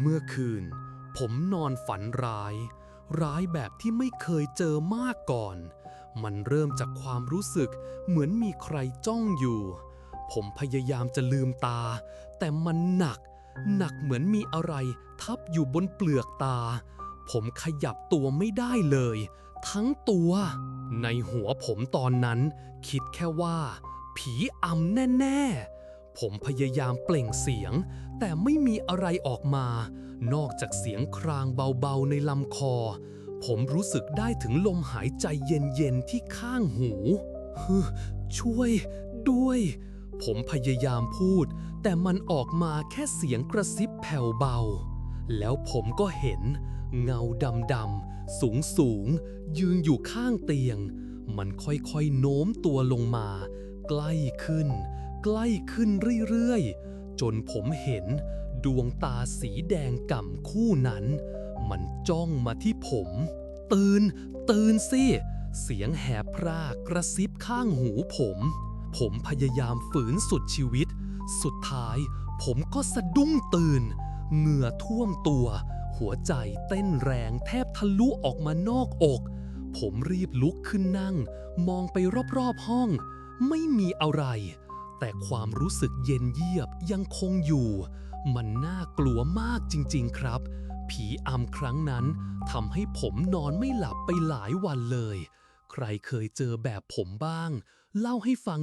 เมื่อคืน ผมนอนฝันร้าย ร้ายแบบที่ไม่เคยเจอมากก่อน มันเริ่มจากความรู้สึกเหมือนมีใครจ้องอยู่ ผมพยายามจะลืมตา แต่มันหนัก หนักเหมือนมีอะไรทับอยู่บนเปลือกตา ผมขยับตัวไม่ได้เลย ทั้งตัว ในหัวผมตอนนั้น คิดแค่ว่า ผีอำแน่ ๆ ผมพยายามเปล่งเสียง แต่ไม่มีอะไรออกมา นอกจากเสียงครางเบาๆในลำคอ ผมรู้สึกได้ถึงลมหายใจเย็นๆที่ข้างหูช่วยด้วย ผมพยายามพูด แต่มันออกมาแค่เสียงกระซิบแผ่วเบา แล้วผมก็เห็น เงาดำๆสูงสูงๆยืนอยู่ข้างเตียง มันค่อยๆโน้มตัวลงมา ใกล้ขึ้น ใกล้ขึ้นเรื่อยๆ จนผมเห็นดวงตาสีแดงก่ำคู่นั้น มันจ้องมาที่ผม ตื่น ตื่นสิ เสียงแหบพรากกระซิบข้างหูผม ผมพยายามฝืนสุดชีวิต สุดท้ายผมก็สะดุ้งตื่น เหงื่อท่วมตัว หัวใจเต้นแรงแทบทะลุออกมานอกอก ผมรีบลุกขึ้นนั่ง มองไปรอบๆห้อง ไม่มีอะไร แต่ความรู้สึกเย็นเยียบยังคงอยู่ มันน่ากลัวมากจริงๆครับ ผีอำครั้งนั้นทำให้ผมนอนไม่หลับไปหลายวันเลย ใครเคยเจอแบบผมบ้าง เล่าให้ฟัง